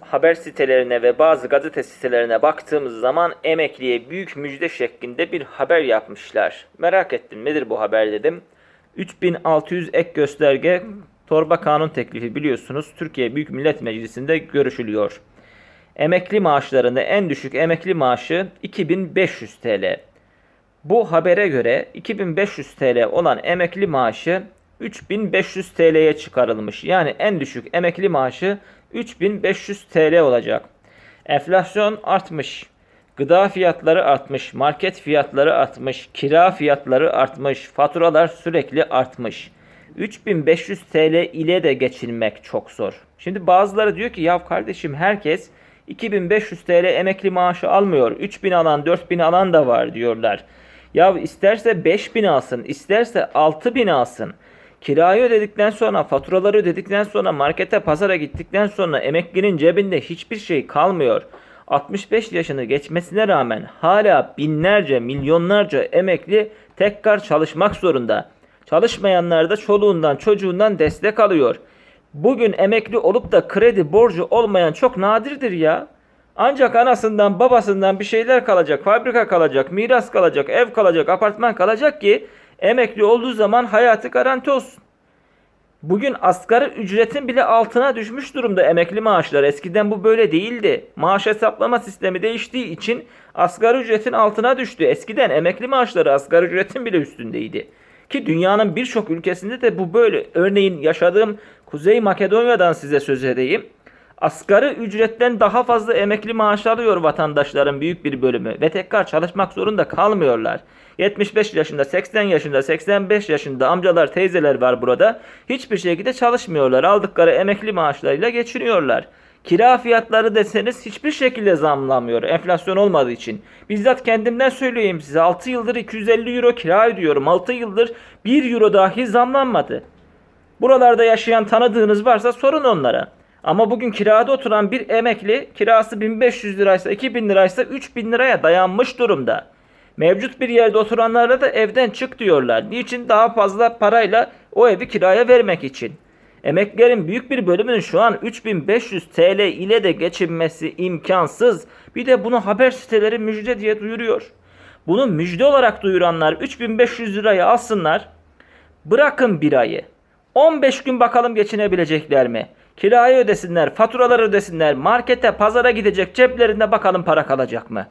haber sitelerine ve bazı gazete sitelerine baktığımız zaman emekliye büyük müjde şeklinde bir haber yapmışlar. Merak ettim nedir bu haber dedim. 3600 ek gösterge torba kanun teklifi biliyorsunuz Türkiye Büyük Millet Meclisi'nde görüşülüyor. Emekli maaşlarında en düşük emekli maaşı 2500 TL. Bu habere göre 2500 TL olan emekli maaşı 3500 TL'ye çıkarılmış. Yani en düşük emekli maaşı 3500 TL olacak. Enflasyon artmış. Gıda fiyatları artmış, market fiyatları artmış, kira fiyatları artmış, faturalar sürekli artmış. 3500 TL ile de geçinmek çok zor. Şimdi bazıları diyor ki ya kardeşim herkes 2500 TL emekli maaşı almıyor. 3000 alan 4000 alan da var diyorlar. Ya isterse 5000 alsın, isterse 6000 alsın. Kirayı ödedikten sonra, faturaları ödedikten sonra, markete, pazara gittikten sonra emeklinin cebinde hiçbir şey kalmıyor. 65 yaşını geçmesine rağmen hala binlerce, milyonlarca emekli tekrar çalışmak zorunda. Çalışmayanlar da çoluğundan, çocuğundan destek alıyor. Bugün emekli olup da kredi borcu olmayan çok nadirdir ya. Ancak anasından babasından bir şeyler kalacak, fabrika kalacak, miras kalacak, ev kalacak, apartman kalacak ki emekli olduğu zaman hayatı garanti olsun. Bugün asgari ücretin bile altına düşmüş durumda emekli maaşlar. Eskiden bu böyle değildi. Maaş hesaplama sistemi değiştiği için asgari ücretin altına düştü. Eskiden emekli maaşları asgari ücretin bile üstündeydi. Ki dünyanın birçok ülkesinde de bu böyle. Örneğin yaşadığım Kuzey Makedonya'dan size söz edeyim. Asgari ücretten daha fazla emekli maaş alıyor vatandaşların büyük bir bölümü ve tekrar çalışmak zorunda kalmıyorlar. 75 yaşında, 80 yaşında, 85 yaşında amcalar, teyzeler var burada. Hiçbir şekilde çalışmıyorlar. Aldıkları emekli maaşlarıyla geçiniyorlar. Kira fiyatları deseniz hiçbir şekilde zamlanmıyor enflasyon olmadığı için. Bizzat kendimden söyleyeyim size 6 yıldır 250 euro kira ödüyorum. 6 yıldır 1 euro dahi zamlanmadı. Buralarda yaşayan tanıdığınız varsa sorun onlara. Ama bugün kirada oturan bir emekli kirası 1500 liraysa 2000 liraysa 3000 liraya dayanmış durumda. Mevcut bir yerde oturanlara da evden çık diyorlar. Niçin? Daha fazla parayla o evi kiraya vermek için. Emeklerin büyük bir bölümünün şu an 3500 TL ile de geçinmesi imkansız. Bir de bunu haber siteleri müjde diye duyuruyor. Bunu müjde olarak duyuranlar 3500 liraya alsınlar. Bırakın bir ayı. 15 gün bakalım geçinebilecekler mi? Kirayı ödesinler, faturaları ödesinler, markete, pazara gidecek ceplerinde bakalım para kalacak mı?